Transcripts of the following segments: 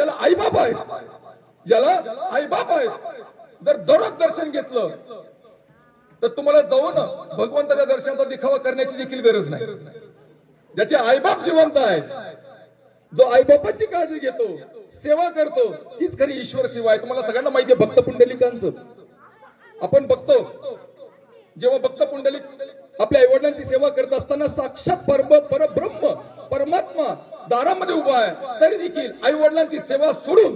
ज्याला आईबाप आहे ज्याला आईबाप आहे जर दररोज दर्शन घेतलं तर तुम्हाला जाऊन भगवंताच्या दर्शनाचा दिखावा करण्याची देखील गरज नाही. ज्याचे आईबाप जिवंत आहेत जो आईबापाची काळजी घेतो सेवा करतो तीच खरी ईश्वर सेवा आहे तुम्हाला सगळ्यांना माहिती आहे भक्त पुंडलिकांचं. आपण बघतो जेव्हा भक्त पुंडलिक आपल्या आईवडिलांची सेवा करत असताना साक्षात परब परब्रह्म परमात्मा दारामध्ये उभा आहे. तरी देखील आई वडिलांची सेवा सोडून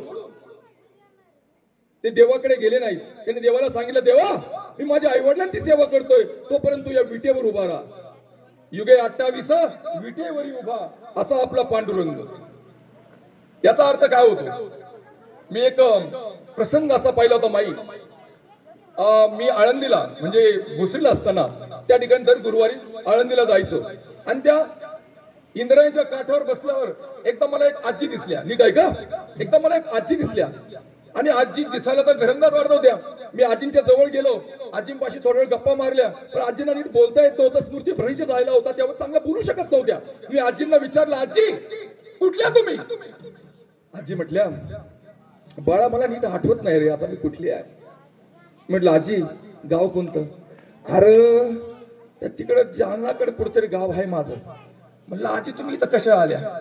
ते देवाकडे गेले नाही. त्यांनी देवाला सांगितलं देवा मी माझ्या आई वडिलांची सेवा करतोय. तोपर्यंत या विटेवर उभा राहा. युगे अठ्ठावीस विटेवरी उभा. असा आपला पांडुरंग. याचा अर्थ काय होतो? मी एक प्रसंग असा पाहिला होता माई. अं, मी आळंदीला म्हणजे भोसरीला असताना त्या ठिकाणी दर गुरुवारी आळंदीला जायचो. आणि त्या इंद्रायणीच्या काठावर बसल्यावर एकदा मला एक आजी दिसल्या. नीट आहे का एकदा मला एक आजी दिसल्या. आणि आजी दिसायला तर घरंदाज वाढत होत्या. मी आजींच्या जवळ गेलो. आजींपाशी थोडा वेळ गप्पा मारल्या. पण आजींना नीट बोलता येत नव्हतं. स्मृती भ्रंश झालेला होता. त्यावर चांगला बोलू शकत नव्हत्या. मी आजींना विचारलं आजी कुठल्या तुम्ही? आजी म्हटल्या बाळा मला नीट आठवत नाही रे. आता मी कुठली आहे? म्हटलं आजी गाव कोणतं? अरे तर तिकडे जालनाकडे कुठेतरी गाव आहे माझं. म्हटलं आजी तुम्ही इथं कशा आल्या?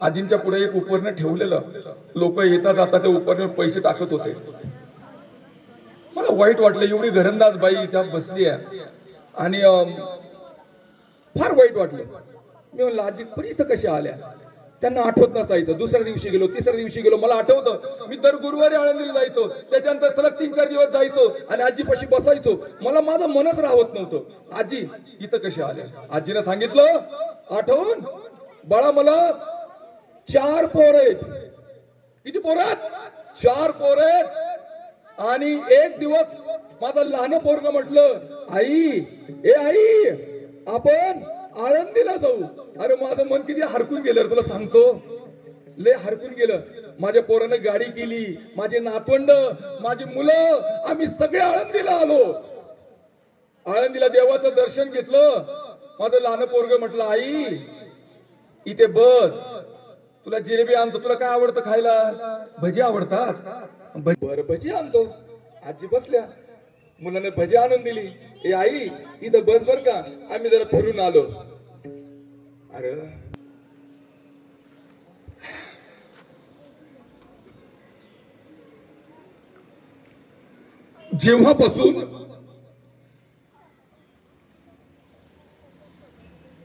आजींच्या पुढे एक उपकरण ठेवलेलं. लोक येता जाता त्या उपकरणावर पैसे टाकत होते. मला वाईट वाटलं एवढी घरंदाज बाई इथं बसली आहे. आणि फार वाईट वाटलं. मी म्हणलं आजी पण इथं कशा आल्या? त्यांना आठवत नसायचं. दुसऱ्या दिवशी गेलो तिसऱ्या दिवशी गेलो मला आठवतं मी दर गुरुवारी आळंदीला जायचो त्याच्यानंतर सलग तीन चार दिवस जायचो आणि आजीपाशी बसायचो. मला माझं मनच राहत नव्हतं. आजी इथं कशी आले आजीनं सांगितलं आठवून? बाळा मला चार पोर आहेत. किती पोर आहेत? चार पोर आहेत. आणि एक दिवस माझं लहान पोरग म्हटलं आई ए आई आपण आळंदीला जाऊ. अरे माझं मन किती हरकून गेलं रे तुला सांगतो. लय हरकून गेलं. माझ्या पोरानं गाडी केली माझे नातवंड माझी मुलं आम्ही सगळे आळंदीला आलो. आळंदीला देवाचं दर्शन घेतलं. माझं लहान पोरग म्हटलं आई इथे बस. तुला जिलेबी आणतो. तुला काय आवडतं खायला? भजी आवडतात. बर बरं भजी आणतो. आजी बसल्या. मुलाने भजी आणून दिली. ए आई इथं बस बर का? आम्ही जरा फिरून आलो. अरे. जेव्हापासून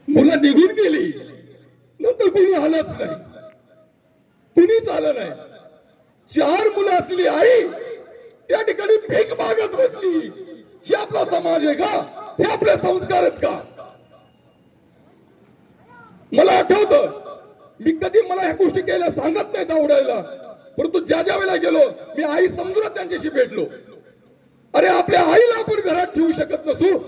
मुलं निघून गेली नंतर तिने आलंच नाही. कुणीच आलं नाही. चार मुलं असली आई त्या ठिकाणी भीक मागत बसली हे आपला समाज आहे का? हे आपले संस्कार आहेत का? मला आठवत मी कधी मला ह्या गोष्टी केल्या सांगत नाहीत आवडायला. परंतु ज्या ज्या वेळेला गेलो मी आई समजूनच त्यांच्याशी भेटलो. अरे आपल्या आईला आपण घरात ठेवू शकत नसू.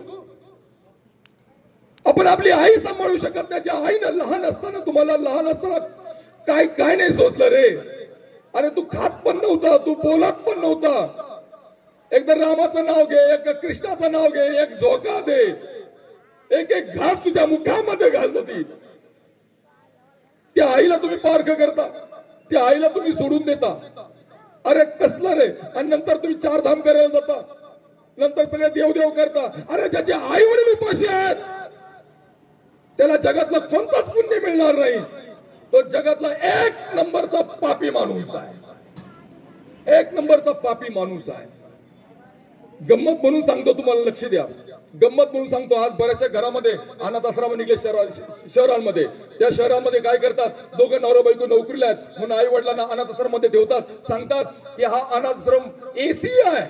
आपण आपली आई सांभाळू शकत नाही. ज्या आईनं लहान असताना तुम्हाला लहान असताना काय काय नाही सोचलं रे. अरे तू खात पण नव्हता तू बोलत पण नव्हता. एकदा रामाचं नाव घे एक कृष्णाचं नाव घे एक झोका दे. एक एक घास तुझ्या मुखामध्ये घालत ती त्या आईला तुम्ही पारख करता. त्या आईला तुम्ही सोडून देता. अरे कसलं रे? आणि नंतर तुम्ही चार धाम करायला जाता. नंतर सगळे देवदेव करता. अरे ज्याचे आई वडील उपाशी आहेत. त्याला जगातलं कोणतंच पुण्य मिळणार नाही. तो जगातला एक नंबरचा पापी माणूस आहे. एक नंबरचा पापी माणूस आहे. गंमत म्हणून सांगतो तुम्हाला लक्ष द्या. गंमत म्हणून सांगतो आज बऱ्याचशा घरामध्ये अनाथ आश्रम निघले शहरांमध्ये. त्या शहरांमध्ये काय करतात? दोघं नवरा बायको नोकरीला आहेत. म्हणून आई वडिलांना अनाथ आश्रममध्ये ठेवतात. सांगतात की हा अनाथ आश्रम एसी आहे.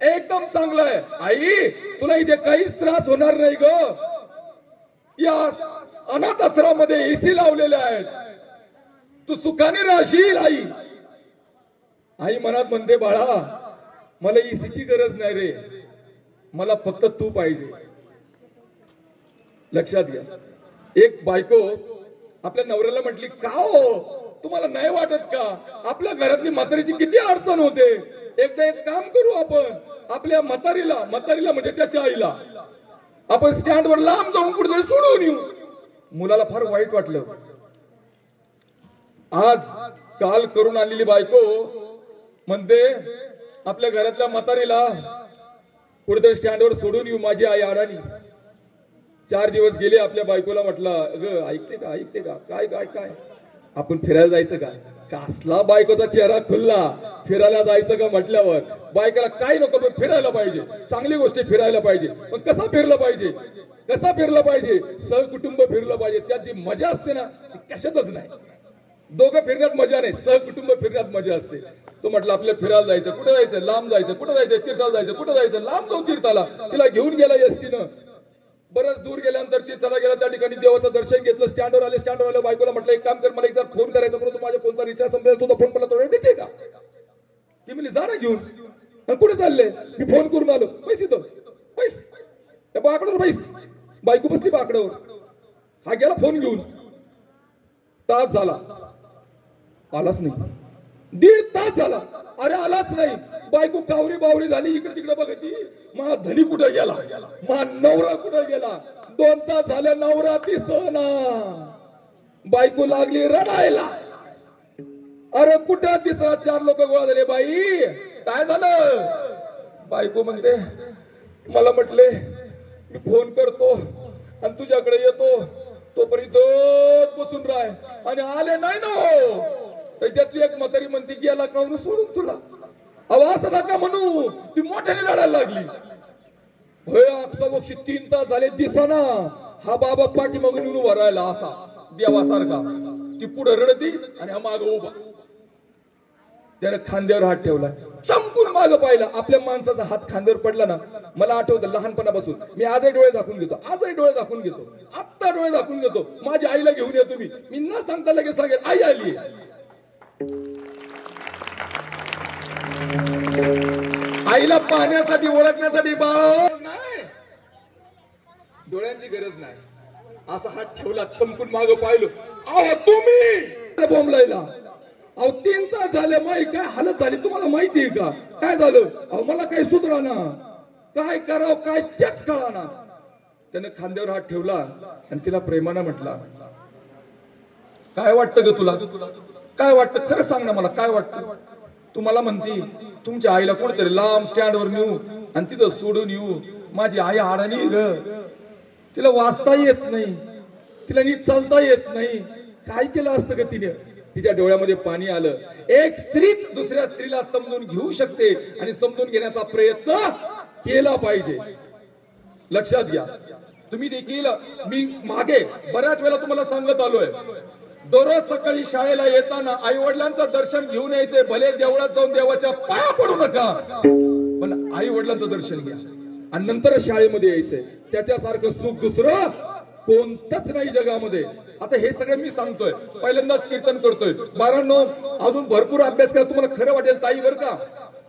एकदम चांगला आहे. आई तुला इथे काहीच त्रास होणार नाही ग. या अनाथ आश्रमामध्ये एसी लावलेले आहेत. तू सुखाने राहशील आई. आई मनात म्हणते बाळा मला एसीची गरज नाही रे. मला फक्त तू पाहिजे. लक्षात घ्या. एक बायको आपल्या नवऱ्याला म्हटली का हो? तुम्हाला नाही वाटत का? आपल्या घरातली म्हातारीची किती अडचण होते? एकदा एक काम करू आपण. आपल्या म्हातारीला म्हातारीला म्हणजे त्याच्या आईला. आपण स्टँडवर लांब जाऊन कुठेतरी सोडून येऊ. मुलाला फार वाईट वाटलं. आज काल करून आलेली बायको म्हणते आपल्या घरातल्या म्हातारीला कुठेतरी स्टँडवर सोडून येऊ माझी आई अडाणी. चार दिवस गेले आपल्या बायकोला म्हटलं अगं ऐकते का ऐकते का? काय काय काय? आपण फिरायला जायचं का? कसला बायकोचा चेहरा खुलला. फिरायला जायचं का? म्हटल्यावर बायकोला काय नको पण फिरायला पाहिजे. चांगली गोष्टी फिरायला पाहिजे. पण कसा फिरलं पाहिजे? कसा फिरलं पाहिजे? सहकुटुंब फिरलं पाहिजे. त्यात जी मजा असते ना ती कशातच नाही. दोघं फिरण्यात मजा नाही. सहकुटुंब फिरण्यात मजा असते. तो म्हटलं आपल्या फिरायला जायचं कुठं जायचं? लांब जायचं कुठं जायचं? तीर्थाला जायचं कुठं जायचं? लांब जाऊ तीर्थाला. तिला घेऊन गेला एसटीनं. बरंच दूर गेल्यानंतर तीर्थाला गेला त्या ठिकाणी देवाचं दर्शन घेतलं स्टँडवर आले स्टँडवर आलं बायकोला म्हटलं एक काम कर मला एकदा फोन करायचा परंतु माझ्या फोनचा रिचार्ज संपला तुझा फोन मला थोडा देते का? ती म्हणली जा ना घेऊन. कुठे चालले? मी फोन करून आलो. पैसे दो. पैसे. बाकडं पैसे. बायको बसली बाकडावर. हा गेला फोन घेऊन. तास झाला. आलाच नाही. दीड तास झाला. अरे आलाच नाही. बायको कावरी बावरी झाली इकडे तिकडे बघती. मा धनी कुठं गेला? मा नवरा कुठं गेला? दोन तास झाले नवरा दिसना. बायको लागली रडायला. अरे कुठं दिसला? चार लोक गोळा झाले बाई. काय झालं? बायको म्हणते मला म्हटले मी फोन करतो आणि तुझ्याकडे येतो. तोपर्यंत बसून राह. आणि आले नाही ना हो. तर त्यातली एक म्हातारी म्हणते गेला का सोडून तुला? अहो असं नका म्हणू. ती मोठ्याने लढायला लागली. होय आपला बक्षी तीन तास झाले दिसाना. हा बाबा पाठीमागून येऊन उभा राहिला असा देवासारखा. ती पुढे रडती आणि हा माग उभा. त्याने खांद्यावर हात ठेवला. चमकून माग पाहिलं. आपल्या माणसाचा हात खांद्यावर पडला ना मला आठवतं लहानपणापासून. मी आजही डोळे झाकून घेतो. आजही डोळे झाकून घेतो. आत्ता डोळे झाकून घेतो. माझ्या आईला घेऊन येतो मी मी न सांगता लगेच सांगेल आई आली. आईला पाहण्यासाठी ओळखण्यासाठी बाळ नाही. डोळ्यांची गरज नाही. असा हात ठेवला चमकून माग पाहिलो. अहो तुम्ही! बोंबलायला अहो तीन तास झाले माई काय हालत झाली? तुम्हाला माहिती आहे का? काय झालं? अहो मला काही सुधरा ना. काय करावं काय तेच कळा ना त्याने खांद्यावर हात ठेवला आणि तिला प्रेमानं म्हटला काय वाटतं ग तुला तुला? काय वाटतं? खरं सांग ना मला काय वाटतं? तुम्हाला म्हणती तुमच्या आईला कोणतरी लांब स्टँडवर नेऊ आणि तिथं सोडून येऊ. माझी आई हाडानी ग तिला वाचता येत नाही. तिला नीट चालता येत नाही. काय केलं असतं ग तिने? तिच्या डोळ्यामध्ये पाणी आलं. एक स्त्रीच दुसऱ्या स्त्रीला समजून घेऊ शकते आणि समजून घेण्याचा प्रयत्न केला पाहिजे. लक्षात घ्या. तुम्ही देखील मी मागे बऱ्याच वेळा तुम्हाला सांगत आलोय. दररोज सकाळी शाळेला येताना आई वडिलांचं दर्शन घेऊन यायचे भले देवळात जाऊन देवाच्या पाया पडू नका. पण आई वडिलांचं दर्शन घ्या. आणि नंतर शाळेमध्ये यायचंय त्याच्यासारखं सुख दुसरं कोणतंच नाही जगामध्ये. आता हे सगळं मी सांगतोय. पहिल्यांदाच कीर्तन करतोय. बारांनो अजून भरपूर अभ्यास करा तुम्हाला खरं वाटेल ताई बर का?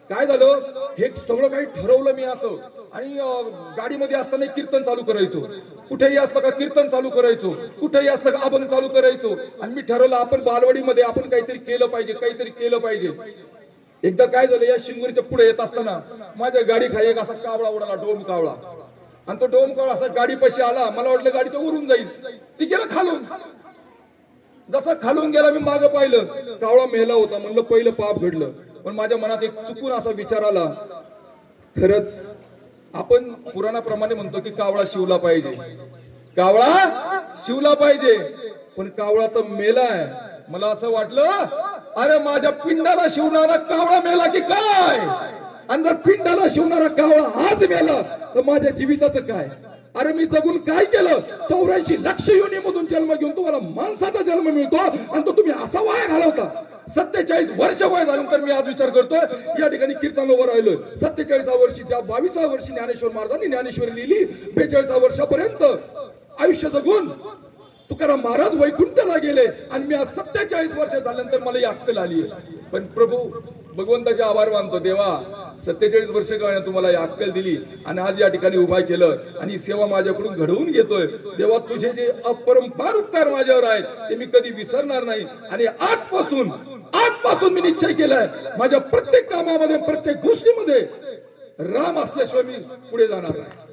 काय झालं? हे सगळं काही ठरवलं मी असं. आणि गाडीमध्ये असताना कीर्तन चालू करायचो. कुठेही असलं का कीर्तन चालू करायचो. कुठेही असलं का अभंग चालू करायचो. आणि मी ठरवलं आपण बालवाडीमध्ये आपण काहीतरी केलं पाहिजे काहीतरी केलं पाहिजे. एकदा काय झालं या शिंगोरीच्या पुढे येत असताना माझ्या गाडी खाली एक असा कावळा उडाला डोम कावळा. आणि तो डोम कावळा असा गाडी पशी आला मला वाटलं गाडीच्या उरून जाईल. ती गेला खालून. जसा खालून गेला मी मागं पाहिलं. कावळा मेला होता म्हणलं पहिलं पाप घडलं. पण माझ्या मनात एक चुकून असा विचार आला खरंच आपण पुराणाप्रमाणे म्हणतो की कावळा शिवला पाहिजे. कावळा शिवला पाहिजे. पण कावळा तर मेलाय मला असं वाटलं अरे माझ्या पिंडाला शिवणारा कावळा मेला की काय? आणि जर पिंडाला शिवणारा कावळा आज मेला तर माझ्या जीविताचं काय? अरे मी जगून काय केलं? चौऱ्याऐंशी लक्ष योनीमधून जन्म घेऊन तुम्हाला माणसाचा जन्म मिळतो आणि तो तुम्ही असा वाया घालवता. सत्तेचाळीस वर्ष वय झाल्यानंतर मी आज विचार करतोय या ठिकाणी कीर्तन उभं राहिलोय. सत्तेचाळीसा वर्षी ज्या बावीसा वर्षी ज्ञानेश्वर महाराजांनी ज्ञानेश्वरी लिहिली बेचाळीसा वर्षापर्यंत आयुष्य जगून तुकाराम महाराज वैकुंठला गेले आणि मी आज सत्तेचाळीस वर्ष झाल्यानंतर मला ही अक्कल आली पण प्रभू भगवंताचे आभार मानतो. देवा सत्तेचाळीस वर्ष काय तुम्हाला ही अक्कल दिली आणि आज या ठिकाणी उभा केलं आणि सेवा माझ्याकडून घडवून घेतोय. देवा तुझे जे अपरंपार उपकार माझ्यावर आहेत ते मी कधी विसरणार नाही. आणि आजपासून आजपासून मी निश्चय केलाय माझ्या प्रत्येक कामामध्ये प्रत्येक गोष्टीमध्ये राम असल्याशिवाय मी पुढे जाणार नाही.